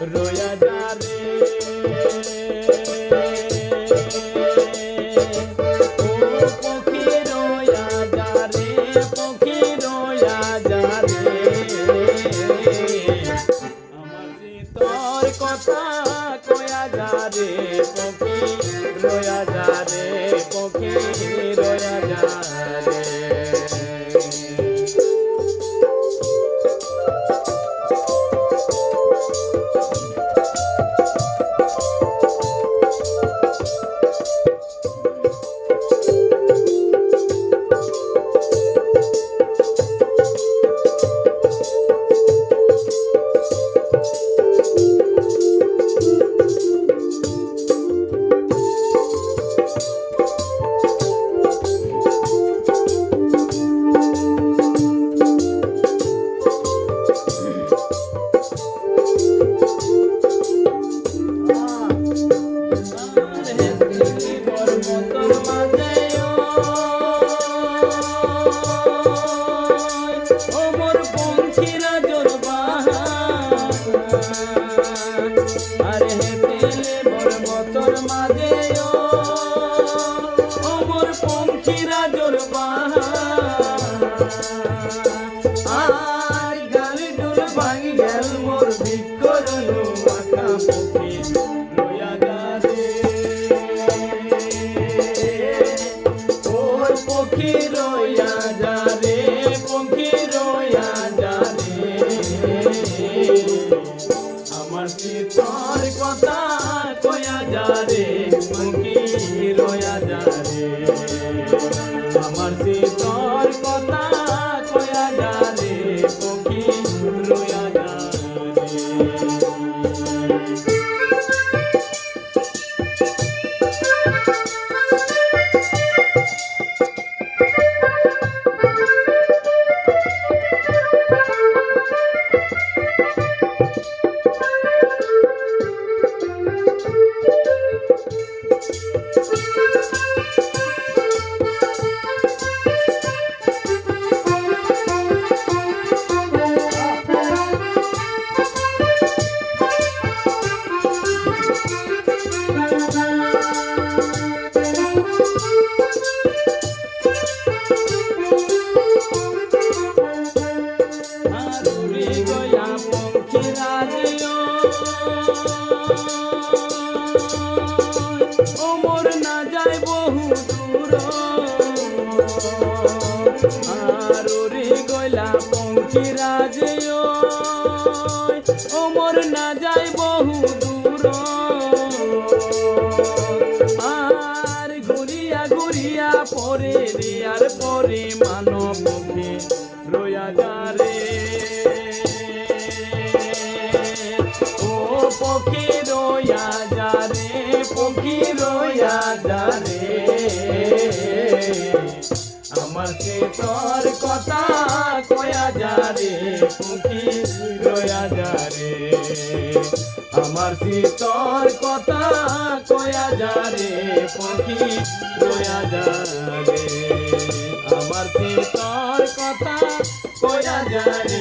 রোয়া যারে। ও পক্ষী রোয়া যারে পক্ষী রোয়া যারে। আমার যে তোর কথা আর রাজিও ওমর না বহু দূর। আর ঘুরিয়া ঘুরিয়া পরে দিয়ার পরে মানব রয়া যারে। পক্ষী রয়া যারে, পক্ষী রয়া যারে। আমার সে তোর কথা কয়া যারে পক্ষী রয়া যারে। আমার সে তোর কথা কয়া যারে পক্ষী রয়া যারে। আমার সে তোর কথা কয়া যারে।